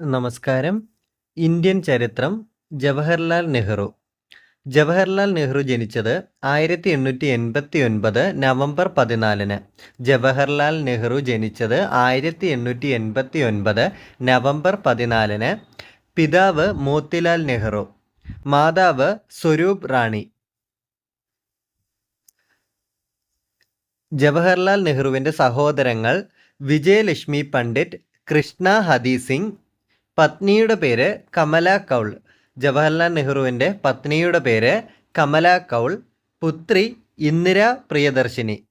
നമസ്കാരം. ഇന്ത്യൻ ചരിത്രം ജവഹർലാൽ നെഹ്റു. ജവഹർലാൽ നെഹ്റു ജനിച്ചത് ആയിരത്തി എണ്ണൂറ്റി എൺപത്തി ഒൻപത് നവംബർ പതിനാലിന്. ജവഹർലാൽ നെഹ്റു ജനിച്ചത് ആയിരത്തി എണ്ണൂറ്റി എൺപത്തി ഒൻപത് നവംബർ പതിനാലിന്. പിതാവ് മോത്തിലാൽ നെഹ്റു. മാതാവ് സ്വരൂപ് റാണി. ജവഹർലാൽ നെഹ്റുവിന്റെ സഹോദരങ്ങൾ വിജയലക്ഷ്മി പണ്ഡിറ്റ് കൃഷ്ണ ഹദീസിംഗ് സിംഗ് പത്നിയുടെ പേര് കമല കൗൾ. ജവഹർലാൽ നെഹ്റുവിന്റെ പത്നിയുടെ പേര് കമല കൗൾ. പുത്രി ഇന്ദിര പ്രിയദർശിനി.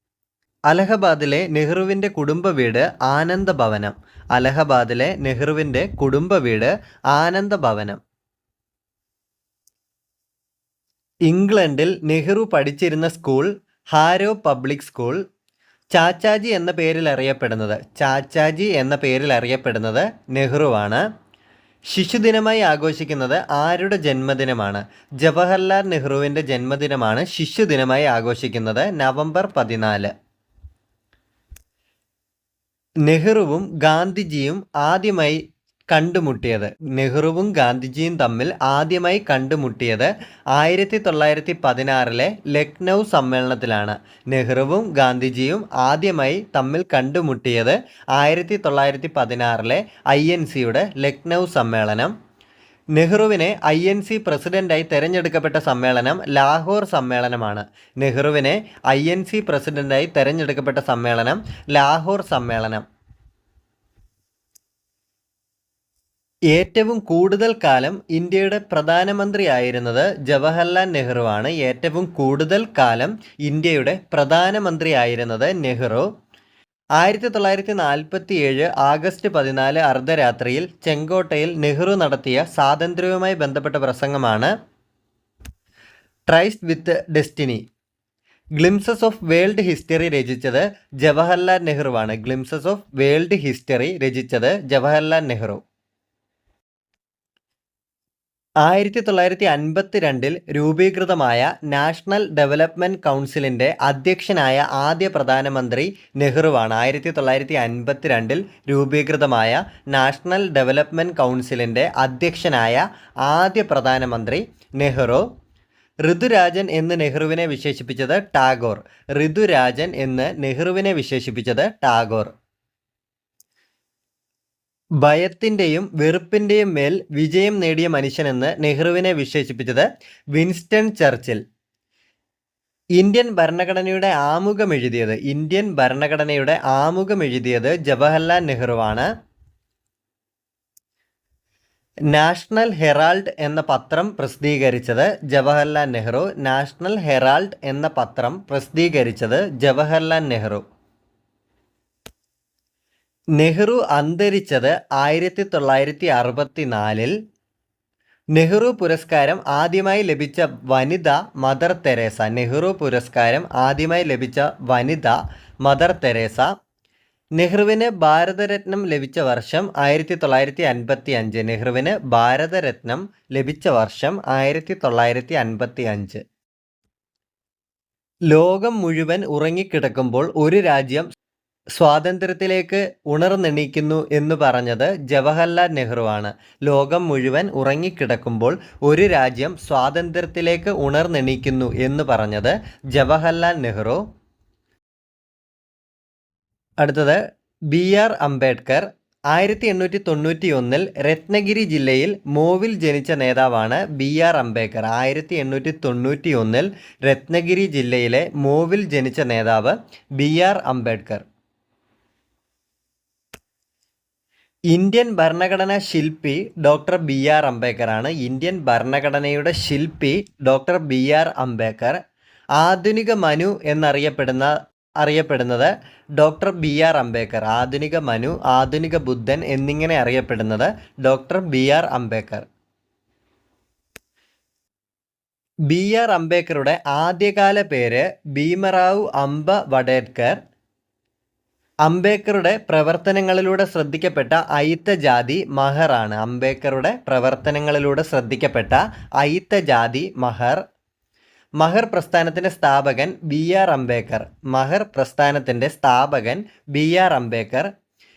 അലഹബാദിലെ നെഹ്റുവിന്റെ കുടുംബ വീട് ആനന്ദ ഭവനം. അലഹബാദിലെ നെഹ്റുവിന്റെ കുടുംബ വീട് ആനന്ദ ഭവനം. ഇംഗ്ലണ്ടിൽ നെഹ്റു പഠിച്ചിരുന്ന school Harrow public school. Chachaji എന്ന പേരിൽ അറിയപ്പെടുന്നത് ചാച്ചാജി എന്ന പേരിൽ അറിയപ്പെടുന്നത് നെഹ്റുവാണ്. ശിശുദിനമായി ആഘോഷിക്കുന്നത് ആരുടെ ജന്മദിനമാണ്? ജവഹർലാൽ നെഹ്റുവിന്റെ ജന്മദിനമാണ് ശിശുദിനമായി ആഘോഷിക്കുന്നത് നവംബർ പതിനാല്. നെഹ്റുവും ഗാന്ധിജിയും ആദ്യമായി കണ്ടുമുട്ടിയത്. നെഹ്റുവും ഗാന്ധിജിയും തമ്മിൽ ആദ്യമായി കണ്ടുമുട്ടിയത് ആയിരത്തി തൊള്ളായിരത്തി പതിനാറിലെ ലക്നൗ സമ്മേളനത്തിലാണ്. നെഹ്റുവും ഗാന്ധിജിയും ആദ്യമായി തമ്മിൽ കണ്ടുമുട്ടിയത് ആയിരത്തി തൊള്ളായിരത്തി പതിനാറിലെ ഐ എൻ സിയുടെ ലക്നൗ സമ്മേളനം. നെഹ്റുവിനെ ഐ എൻ സി പ്രസിഡന്റായി തെരഞ്ഞെടുക്കപ്പെട്ട സമ്മേളനം ലാഹോർ സമ്മേളനമാണ്. നെഹ്റുവിനെ ഐ എൻ സി പ്രസിഡന്റായി തെരഞ്ഞെടുക്കപ്പെട്ട സമ്മേളനം ലാഹോർ സമ്മേളനം. ഏറ്റവും കൂടുതൽ കാലം ഇന്ത്യയുടെ പ്രധാനമന്ത്രിയായിരുന്നത് ജവഹർലാൽ നെഹ്റുവാണ്. ഏറ്റവും കൂടുതൽ കാലം ഇന്ത്യയുടെ പ്രധാനമന്ത്രിയായിരുന്നത് നെഹ്റു. ആയിരത്തി തൊള്ളായിരത്തി നാൽപ്പത്തി ഏഴ് ആഗസ്റ്റ് പതിനാല് അർദ്ധരാത്രിയിൽ ചെങ്കോട്ടയിൽ നെഹ്റു നടത്തിയ സ്വാതന്ത്ര്യവുമായി ബന്ധപ്പെട്ട പ്രസംഗമാണ്. Tryst with destiny. Glimpses of world history രചിച്ചത് ജവഹർലാൽ നെഹ്റുവാണ്. ഗ്ലിംസസ് ഓഫ് വേൾഡ് ഹിസ്റ്ററി രചിച്ചത് ജവഹർലാൽ നെഹ്റു. ആയിരത്തി തൊള്ളായിരത്തി അൻപത്തി രണ്ടിൽ രൂപീകൃതമായ നാഷണൽ ഡെവലപ്മെന്റ് കൗൺസിലിന്റെ അധ്യക്ഷനായ ആദ്യ പ്രധാനമന്ത്രി നെഹ്റുവാണ് ആയിരത്തി തൊള്ളായിരത്തി അൻപത്തി രണ്ടിൽ രൂപീകൃതമായ നാഷണൽ ഡെവലപ്മെന്റ് കൗൺസിലിന്റെ അധ്യക്ഷനായ ആദ്യ പ്രധാനമന്ത്രി നെഹ്റു ഋതുരാജൻ എന്ന് നെഹ്റുവിനെ വിശേഷിപ്പിച്ചത് ടാഗോർ ഋതുരാജൻ എന്ന് നെഹ്റുവിനെ വിശേഷിപ്പിച്ചത് ടാഗോർ. ഭയത്തിന്റെയും വെറുപ്പിന്റെയും മേൽ വിജയം നേടിയ മനുഷ്യനെന്ന് നെഹ്റുവിനെ വിശേഷിപ്പിച്ചത് വിൻസ്റ്റൺ ചർച്ചിൽ. ഇന്ത്യൻ ഭരണഘടനയുടെ ആമുഖം എഴുതിയത് ഇന്ത്യൻ ഭരണഘടനയുടെ ആമുഖം എഴുതിയത് ജവഹർലാൽ നെഹ്റുവാണ്. നാഷണൽ ഹെറാൾഡ് എന്ന പത്രം പ്രസിദ്ധീകരിച്ചത് ജവഹർലാൽ നെഹ്റു. നാഷണൽ ഹെറാൾഡ് എന്ന പത്രം പ്രസിദ്ധീകരിച്ചത് ജവഹർലാൽ നെഹ്റു. നെഹ്റു അന്തരിച്ചത് ആയിരത്തി തൊള്ളായിരത്തി അറുപത്തി നാലിൽ നെഹ്റു പുരസ്കാരം ആദ്യമായി ലഭിച്ച വനിത മദർ തെരേസ. നെഹ്റു പുരസ്കാരം ആദ്യമായി ലഭിച്ച വനിത മദർ തെരേസ. നെഹ്റുവിന് ഭാരതരത്നം ലഭിച്ച വർഷം ആയിരത്തി തൊള്ളായിരത്തി അൻപത്തി അഞ്ച് നെഹ്റുവിന് ഭാരതരത്നം ലഭിച്ച വർഷം ആയിരത്തി തൊള്ളായിരത്തി അൻപത്തി അഞ്ച് ലോകം മുഴുവൻ ഉറങ്ങിക്കിടക്കുമ്പോൾ ഒരു രാജ്യം സ്വാതന്ത്ര്യത്തിലേക്ക് ഉണർന്നെണീക്കുന്നു എന്ന് പറഞ്ഞത് ജവഹർലാൽ നെഹ്റുവാണ്. ലോകം മുഴുവൻ ഉറങ്ങിക്കിടക്കുമ്പോൾ ഒരു രാജ്യം സ്വാതന്ത്ര്യത്തിലേക്ക് ഉണർന്നെണീക്കുന്നു എന്ന് പറഞ്ഞത് ജവഹർലാൽ നെഹ്റു. അടുത്തത് ബി ആർ അംബേദ്കർ. ആയിരത്തി എണ്ണൂറ്റി തൊണ്ണൂറ്റി ഒന്നിൽ രത്നഗിരി ജില്ലയിൽ മോവിൽ ജനിച്ച നേതാവാണ് ബി ആർ അംബേദ്കർ. ആയിരത്തി എണ്ണൂറ്റി തൊണ്ണൂറ്റി ഒന്നിൽ രത്നഗിരി ജില്ലയിലെ മോവിൽ ജനിച്ച നേതാവ് ബി ആർ അംബേദ്കർ. ഇന്ത്യൻ ഭരണഘടനാ ശില്പി ഡോക്ടർ ബി ആർ അംബേദ്കർ ആണ് ഇന്ത്യൻ ഭരണഘടനയുടെ ശില്പി ഡോക്ടർ ബി ആർ അംബേദ്കർ. ആധുനിക മനു എന്നറിയപ്പെടുന്ന അറിയപ്പെടുന്നത് ഡോക്ടർ ബി ആർ അംബേദ്കർ. ആധുനിക മനു ആധുനിക ബുദ്ധൻ എന്നിങ്ങനെ അറിയപ്പെടുന്നത് doctor B R Ambedkar. B R അംബേദ്കറുടെ ആദ്യകാല പേര് ഭീമറാവു അംബ വഡേദ്കർ അംബേദ്കറുടെ പ്രവർത്തനങ്ങളിലൂടെ ശ്രദ്ധിക്കപ്പെട്ട അയിത്ത ജാതി മഹറാണ് അംബേദ്കറുടെ പ്രവർത്തനങ്ങളിലൂടെ ശ്രദ്ധിക്കപ്പെട്ട അയിത്ത ജാതി മഹർ. മഹർ പ്രസ്ഥാനത്തിന്റെ സ്ഥാപകൻ ബി ആർ അംബേദ്കർ. മഹർ പ്രസ്ഥാനത്തിന്റെ സ്ഥാപകൻ ബി ആർ അംബേദ്കർ.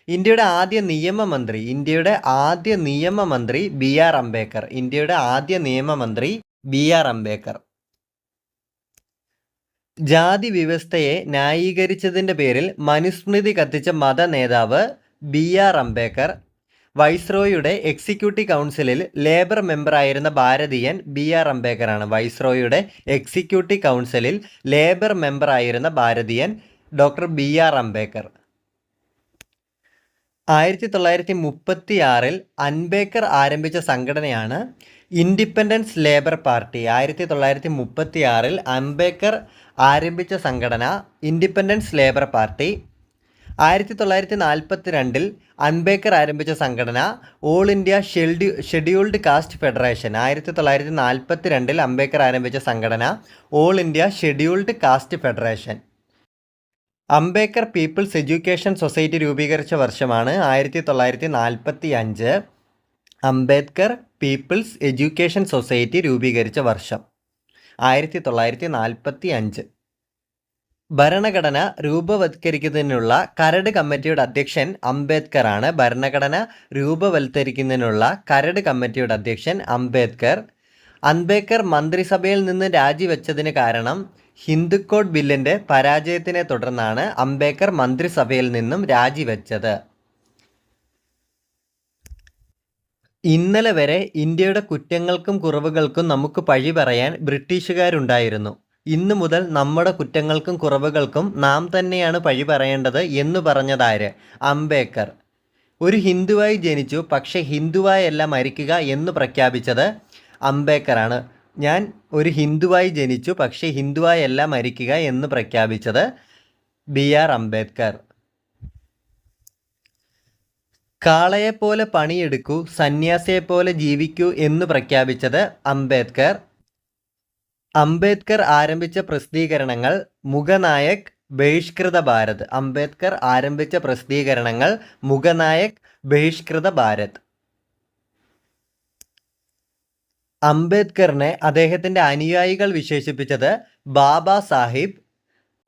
ഇന്ത്യയുടെ ആദ്യ നിയമമന്ത്രി ഇന്ത്യയുടെ ആദ്യ നിയമമന്ത്രി ബി ആർ അംബേദ്കർ. ഇന്ത്യയുടെ ആദ്യ നിയമമന്ത്രി ബി ആർ അംബേദ്കർ. ജാതി വ്യവസ്ഥയെ ന്യായീകരിച്ചതിന്റെ പേരിൽ മനുസ്മൃതി കത്തിച്ച മത നേതാവ് ബി ആർ അംബേദ്കർ വൈസ്രോയുടെ എക്സിക്യൂട്ടീവ് കൗൺസിലിൽ ലേബർ മെമ്പറായിരുന്ന ഭാരതീയൻ ബി ആർ അംബേദ്കറാണ്. വൈസ്രോയുടെ എക്സിക്യൂട്ടീവ് കൗൺസിലിൽ ലേബർ മെമ്പറായിരുന്ന ഭാരതീയൻ ഡോക്ടർ ബി ആർ അംബേദ്കർ. ആയിരത്തി തൊള്ളായിരത്തി മുപ്പത്തി ആറിൽ അൻബേക്കർ ആരംഭിച്ച സംഘടനയാണ് ഇൻഡിപെൻഡൻസ് ലേബർ പാർട്ടി. ആയിരത്തി തൊള്ളായിരത്തി മുപ്പത്തി ആറിൽ അംബേദ്കർ ആരംഭിച്ച സംഘടന ഇൻഡിപെൻഡൻസ് ലേബർ പാർട്ടി ആയിരത്തി തൊള്ളായിരത്തി നാൽപ്പത്തി രണ്ടിൽ അൻബേക്കർ ആരംഭിച്ച സംഘടന all India schedule scheduled caste federation ആയിരത്തി തൊള്ളായിരത്തി നാൽപ്പത്തി രണ്ടിൽ അംബേക്കർ ആരംഭിച്ച സംഘടന all India scheduled caste federation Ambedkar people's education society രൂപീകരിച്ച വർഷമാണ് ആയിരത്തി തൊള്ളായിരത്തി നാൽപ്പത്തി അഞ്ച് അംബേദ്കർ പീപ്പിൾസ് എഡ്യൂക്കേഷൻ സൊസൈറ്റി രൂപീകരിച്ച വർഷം. ആയിരത്തി തൊള്ളായിരത്തി നാൽപ്പത്തി അഞ്ച് ഭരണഘടന രൂപവത്കരിക്കുന്നതിനുള്ള കരട് കമ്മിറ്റിയുടെ അധ്യക്ഷൻ അംബേദ്കർ ആണ് ഭരണഘടന രൂപവത്കരിക്കുന്നതിനുള്ള കരട് കമ്മിറ്റിയുടെ അധ്യക്ഷൻ അംബേദ്കർ. അംബേദ്കർ മന്ത്രിസഭയിൽ നിന്ന് രാജിവെച്ചതിന് കാരണം ഹിന്ദുക്കോഡ് ബില്ലിന്റെ പരാജയത്തിനെ തുടർന്നാണ് അംബേദ്കർ മന്ത്രിസഭയിൽ നിന്നും രാജിവെച്ചത്. ഇന്നലെ വരെ ഇന്ത്യയുടെ കുറ്റങ്ങൾക്കും കുറവുകൾക്കും നമുക്ക് പഴി പറയാൻ ബ്രിട്ടീഷുകാരുണ്ടായിരുന്നു. ഇന്നു മുതൽ നമ്മുടെ കുറ്റങ്ങൾക്കും കുറവുകൾക്കും നാം തന്നെയാണ് പഴി പറയേണ്ടത് എന്ന് പറഞ്ഞതാര്? അംബേദ്കർ. ഒരു ഹിന്ദുവായി ജനിച്ചു പക്ഷേ ഹിന്ദുവായല്ല മരിക്കുക എന്ന് പ്രഖ്യാപിച്ചത് അംബേദ്കറാണ്. ഞാൻ ഒരു ഹിന്ദുവായി ജനിച്ചു പക്ഷേ ഹിന്ദുവായല്ല മരിക്കുക എന്ന് പ്രഖ്യാപിച്ചത് ബി ആർ അംബേദ്കർ. കാളയെപ്പോലെ പണിയെടുക്കൂ സന്യാസിയെപ്പോലെ ജീവിക്കൂ എന്ന് പ്രഖ്യാപിച്ചത് അംബേദ്കർ. അംബേദ്കർ ആരംഭിച്ച പ്രസിദ്ധീകരണങ്ങൾ മുഖനായക് ബഹിഷ്കൃത ഭാരത്. അംബേദ്കർ ആരംഭിച്ച പ്രസിദ്ധീകരണങ്ങൾ മുഖനായക് ബഹിഷ്കൃത ഭാരത്. അംബേദ്കറിനെ അദ്ദേഹത്തിന്റെ അനുയായികൾ വിശേഷിപ്പിച്ചത് ബാബാ സാഹിബ്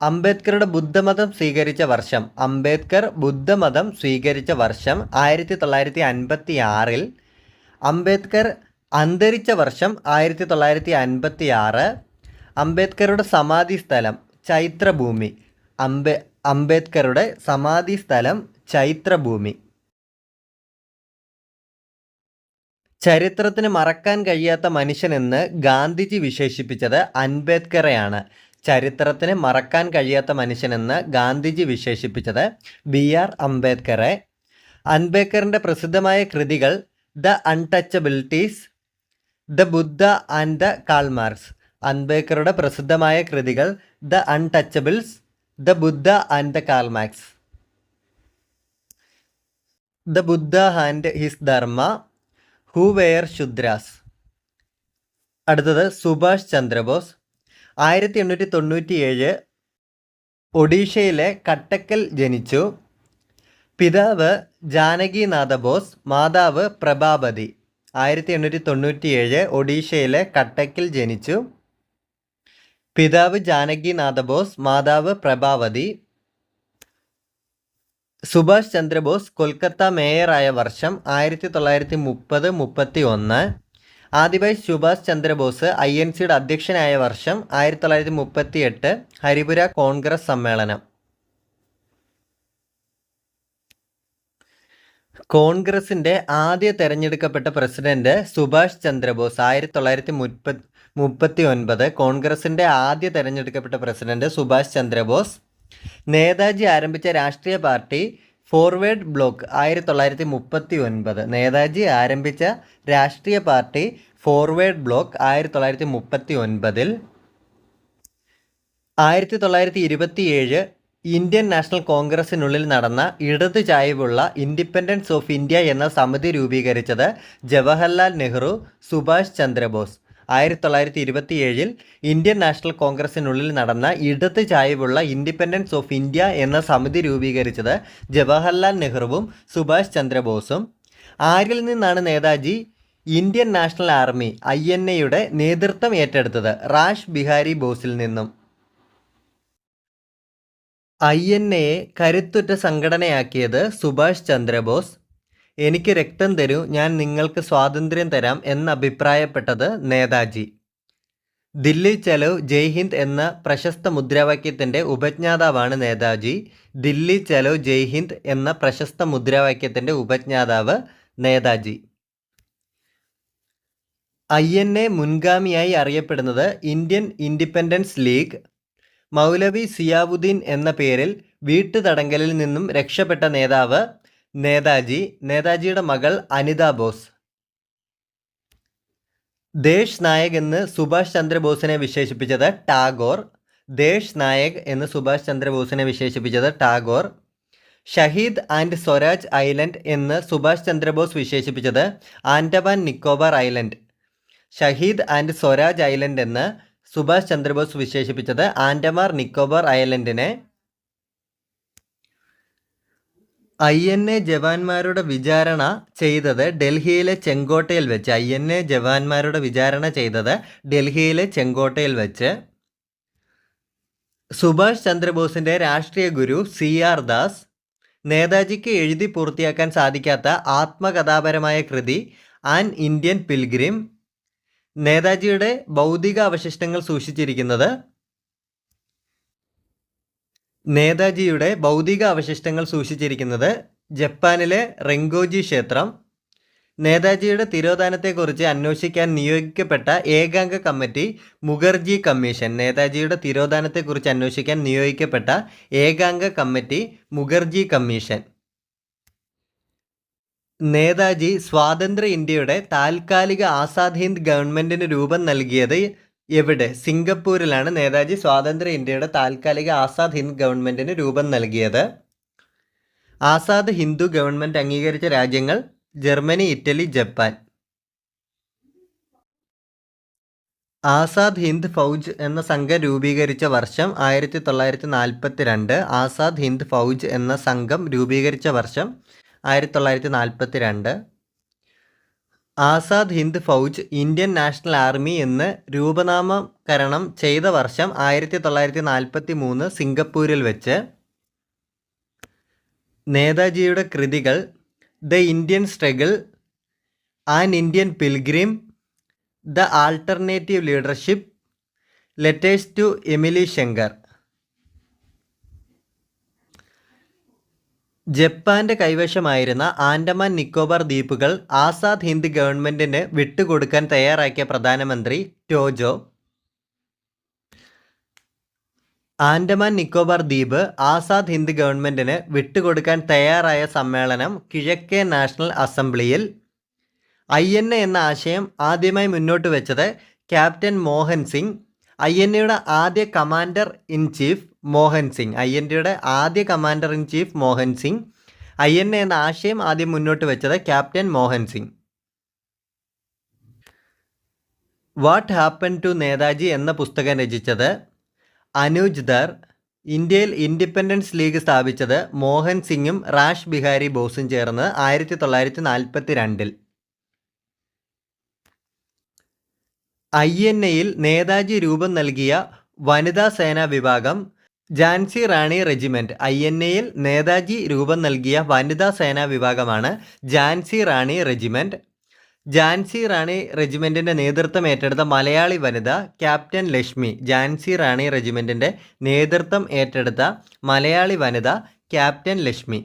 അംബേദ്കറുടെ ബുദ്ധമതം സ്വീകരിച്ച വർഷം അംബേദ്കർ ബുദ്ധമതം സ്വീകരിച്ച വർഷം ആയിരത്തി തൊള്ളായിരത്തി അൻപത്തി ആറിൽ അംബേദ്കർ അന്തരിച്ച വർഷം ആയിരത്തി തൊള്ളായിരത്തി അൻപത്തി ആറ് അംബേദ്കറുടെ സമാധി സ്ഥലം ചൈത്രഭൂമി. അംബേ അംബേദ്കറുടെ സമാധി സ്ഥലം ചൈത്രഭൂമി. ചരിത്രത്തിന് മറക്കാൻ കഴിയാത്ത മനുഷ്യനെന്ന് ഗാന്ധിജി വിശേഷിപ്പിച്ചത് അംബേദ്കറെയാണ്. ചരിത്രത്തിന് മറക്കാൻ കഴിയാത്ത മനുഷ്യനെന്ന് ഗാന്ധിജി വിശേഷിപ്പിച്ചത് ബി ആർ അംബേദ്കറെ. അംബേദ്കറിന്റെ പ്രസിദ്ധമായ കൃതികൾ the untouchabilities the Buddha and the Karl Marx അംബേദ്കറുടെ പ്രസിദ്ധമായ കൃതികൾ the untouchables the Buddha and the Karl Marx the Buddha and his dharma who were Shudras. അടുത്തത് സുഭാഷ് ചന്ദ്രബോസ് ആയിരത്തി എണ്ണൂറ്റി തൊണ്ണൂറ്റി ഏഴ് ഒഡീഷയിലെ കട്ടക്കൽ ജനിച്ചു. പിതാവ് ജാനകിനാഥ ബോസ് മാതാവ് പ്രഭാപതി. ആയിരത്തി എണ്ണൂറ്റി തൊണ്ണൂറ്റി ഏഴ് ഒഡീഷയിലെ കട്ടക്കിൽ ജനിച്ചു. പിതാവ് ജാനകിനാഥ ബോസ് മാതാവ് പ്രഭാവതി സുഭാഷ് ചന്ദ്രബോസ് കൊൽക്കത്ത മേയറായ വർഷം ആയിരത്തി തൊള്ളായിരത്തി മുപ്പത് മുപ്പത്തി ഒന്ന് ആദ്യമായി സുഭാഷ് ചന്ദ്രബോസ് ഐ എൻ സിയുടെ അധ്യക്ഷനായ വർഷം ആയിരത്തി തൊള്ളായിരത്തി മുപ്പത്തി എട്ട് ഹരിപുര കോൺഗ്രസ് സമ്മേളനം. കോൺഗ്രസിന്റെ ആദ്യ തെരഞ്ഞെടുക്കപ്പെട്ട പ്രസിഡന്റ് സുഭാഷ് ചന്ദ്രബോസ് ആയിരത്തി തൊള്ളായിരത്തി മുപ്പത്തി മുപ്പത്തി ഒൻപത് കോൺഗ്രസിന്റെ ആദ്യ തെരഞ്ഞെടുക്കപ്പെട്ട പ്രസിഡന്റ് സുഭാഷ് ചന്ദ്രബോസ്. നേതാജി ആരംഭിച്ച രാഷ്ട്രീയ പാർട്ടി ഫോർവേഡ് ബ്ലോക്ക് ആയിരത്തി തൊള്ളായിരത്തി മുപ്പത്തി ഒൻപത് നേതാജി ആരംഭിച്ച രാഷ്ട്രീയ പാർട്ടി ഫോർവേഡ് ബ്ലോക്ക് ആയിരത്തി തൊള്ളായിരത്തി മുപ്പത്തി ഒൻപതിൽ ആയിരത്തി തൊള്ളായിരത്തി ഇരുപത്തിയേഴ് ഇന്ത്യൻ നാഷണൽ കോൺഗ്രസിനുള്ളിൽ നടന്ന ഇടതു ചായ്വുള്ള ഇൻഡിപെൻഡൻസ് ഓഫ് ഇന്ത്യ എന്ന സമിതി രൂപീകരിച്ചത് ജവഹർലാൽ നെഹ്റു സുഭാഷ് ചന്ദ്രബോസ്. ആയിരത്തി തൊള്ളായിരത്തി ഇരുപത്തിയേഴിൽ ഇന്ത്യൻ നാഷണൽ കോൺഗ്രസിനുള്ളിൽ നടന്ന ഇടത് ചായ്വുള്ള ഇൻഡിപെൻഡൻസ് ഓഫ് ഇന്ത്യ എന്ന സമിതി രൂപീകരിച്ചത് ജവഹർലാൽ നെഹ്റുവും സുഭാഷ് ചന്ദ്രബോസും. ആരിൽ നിന്നാണ് Netaji? Indian national army I N എയുടെ നേതൃത്വം ഏറ്റെടുത്തത് റാഷ് ബിഹാരി ബോസിൽ നിന്നും. ഐ എൻ എയെ കരുത്തുറ്റ സംഘടനയാക്കിയത് സുഭാഷ് ചന്ദ്രബോസ്. എനിക്ക് രക്തം തരൂ ഞാൻ നിങ്ങൾക്ക് സ്വാതന്ത്ര്യം തരാം എന്നഭിപ്രായപ്പെട്ടത് നേതാജി. ദില്ലി ചലോ ജയ് ഹിന്ദ് എന്ന പ്രശസ്ത മുദ്രാവാക്യത്തിന്റെ ഉപജ്ഞാതാവാണ് നേതാജി. ദില്ലി ചലോ ജയ് ഹിന്ദ് എന്ന പ്രശസ്ത മുദ്രാവാക്യത്തിന്റെ ഉപജ്ഞാതാവ് നേതാജി. ഐ എൻ എ മുൻഗാമിയായി അറിയപ്പെടുന്നത് Indian independence league. Maulvi Ziauddin എന്ന പേരിൽ വീട്ടുതടങ്കലിൽ നിന്നും രക്ഷപ്പെട്ട നേതാവ് നേതാജി നേതാജിയുടെ മകൾ അനിത ബോസ്. ദേശ് നായക് എന്ന് സുഭാഷ് ചന്ദ്രബോസിനെ വിശേഷിപ്പിച്ചത് ടാഗോർ. ദേശ് നായക് എന്ന് സുഭാഷ് ചന്ദ്രബോസിനെ വിശേഷിപ്പിച്ചത് ടാഗോർ. ഷഹീദ് ആൻഡ് സ്വരാജ് ഐലൻഡ് എന്ന് സുഭാഷ് ചന്ദ്രബോസ് വിശേഷിപ്പിച്ചത് Andaman Nicobar island. Shaheed and Swaraj island എന്ന് സുഭാഷ് ചന്ദ്രബോസ് വിശേഷിപ്പിച്ചത് ആൻഡമാർ നിക്കോബാർ ഐലൻഡിനെ. ഐ എൻ എ ജവാന്മാരുടെ വിചാരണ ചെയ്തത് ഡൽഹിയിലെ ചെങ്കോട്ടയിൽ വെച്ച്. ഐ എൻ എ ജവാന്മാരുടെ വിചാരണ ചെയ്തത് ഡൽഹിയിലെ ചെങ്കോട്ടയിൽ വെച്ച്. സുഭാഷ് ചന്ദ്രബോസിന്റെ രാഷ്ട്രീയ ഗുരു സി ആർ ദാസ് നേതാജിക്ക് എഴുതി പൂർത്തിയാക്കാൻ സാധിക്കാത്ത ആത്മകഥാപരമായ കൃതി ആൻ ഇന്ത്യൻ പിൽഗ്രിം നേതാജിയുടെ ഭൗതിക അവശിഷ്ടങ്ങൾ സൂക്ഷിച്ചിരിക്കുന്നത് നേതാജിയുടെ ഭൗതിക അവശിഷ്ടങ്ങൾ സൂക്ഷിച്ചിരിക്കുന്നത് ജപ്പാനിലെ റെങ്കോജി ക്ഷേത്രം. നേതാജിയുടെ തിരോധാനത്തെക്കുറിച്ച് അന്വേഷിക്കാൻ നിയോഗിക്കപ്പെട്ട ഏകാംഗ കമ്മിറ്റി മുഖർജി കമ്മീഷൻ. നേതാജിയുടെ തിരോധാനത്തെക്കുറിച്ച് അന്വേഷിക്കാൻ നിയോഗിക്കപ്പെട്ട ഏകാംഗ കമ്മിറ്റി മുഖർജി കമ്മീഷൻ. നേതാജി സ്വാതന്ത്ര്യ ഇന്ത്യയുടെ താൽക്കാലിക ആസാദ് ഹിന്ദ് ഗവൺമെന്റിന് രൂപം നൽകിയത് എവിടെ? സിംഗപ്പൂരിലാണ് നേതാജി സ്വാതന്ത്ര്യ ഇന്ത്യയുടെ താൽക്കാലിക ആസാദ് ഹിന്ദ് ഗവൺമെന്റിന് രൂപം നൽകിയത്. ആസാദ് ഹിന്ദു ഗവൺമെന്റ് അംഗീകരിച്ച രാജ്യങ്ങൾ Germany Italy Japan. Azad Hind Fauj എന്ന സംഘം രൂപീകരിച്ച വർഷം ആയിരത്തി തൊള്ളായിരത്തി നാൽപ്പത്തി രണ്ട് ആസാദ് ഹിന്ദ് ഫൗജ് എന്ന സംഘം രൂപീകരിച്ച വർഷം ആയിരത്തി തൊള്ളായിരത്തി നാൽപ്പത്തി രണ്ട് Azad Hind Fauj Indian national army എന്ന് രൂപനാമകരണം ചെയ്ത വർഷം ആയിരത്തി തൊള്ളായിരത്തി നാൽപ്പത്തി മൂന്ന് സിംഗപ്പൂരിൽ വെച്ച് നേതാജിയുടെ കൃതികൾ the Indian struggle an Indian pilgrim the alternative leadership letters to Emily Schenkl. ജപ്പാന്റെ കൈവശമായിരുന്ന ആൻഡമാൻ നിക്കോബാർ ദ്വീപുകൾ ആസാദ് ഹിന്ദ് ഗവൺമെന്റിന് വിട്ടുകൊടുക്കാൻ തയ്യാറാക്കിയ പ്രധാനമന്ത്രി ടോജോ. ആൻഡമാൻ നിക്കോബാർ ദ്വീപ് ആസാദ് ഹിന്ദ് ഗവൺമെന്റിന് വിട്ടുകൊടുക്കാൻ തയ്യാറായ സമ്മേളനം കിഴക്കേ നാഷണൽ അസംബ്ലിയിൽ ഐ എൻ എ എന്ന ആശയം ആദ്യമായി മുന്നോട്ട് വെച്ചത് captain Mohan Singh I N എയുടെ ആദ്യ commander in chief Mohan Singh. I N ഡിയുടെ ആദ്യ commander in chief Mohan Singh. I N A എന്ന ആശയം ആദ്യം മുന്നോട്ട് വെച്ചത് captain Mohan Singh. What happen to Netaji എന്ന പുസ്തകം രചിച്ചത് അനുജ് ദർ ഇന്ത്യയിൽ ഇൻഡിപെൻഡൻസ് ലീഗ് സ്ഥാപിച്ചത് മോഹൻ സിംഗും റാഷ് ബിഹാരി ബോസും ചേർന്ന് ആയിരത്തി തൊള്ളായിരത്തി നാൽപ്പത്തി രണ്ടിൽ ഐ എൻ എയിൽ നേതാജി രൂപം നൽകിയ വനിതാ സേനാ വിഭാഗം Jhansi Rani regiment I N എയിൽ നേതാജി രൂപം നൽകിയ വനിതാ സേനാ വിഭാഗമാണ് ജാൻസി റാണി റെജിമെന്റ്. ജാൻസി റാണി റെജിമെന്റിന്റെ നേതൃത്വം ഏറ്റെടുത്ത മലയാളി വനിത ക്യാപ്റ്റൻ ലക്ഷ്മി ജാൻസി റാണി റെജിമെന്റിന്റെ നേതൃത്വം ഏറ്റെടുത്ത മലയാളി വനിത ക്യാപ്റ്റൻ ലക്ഷ്മി.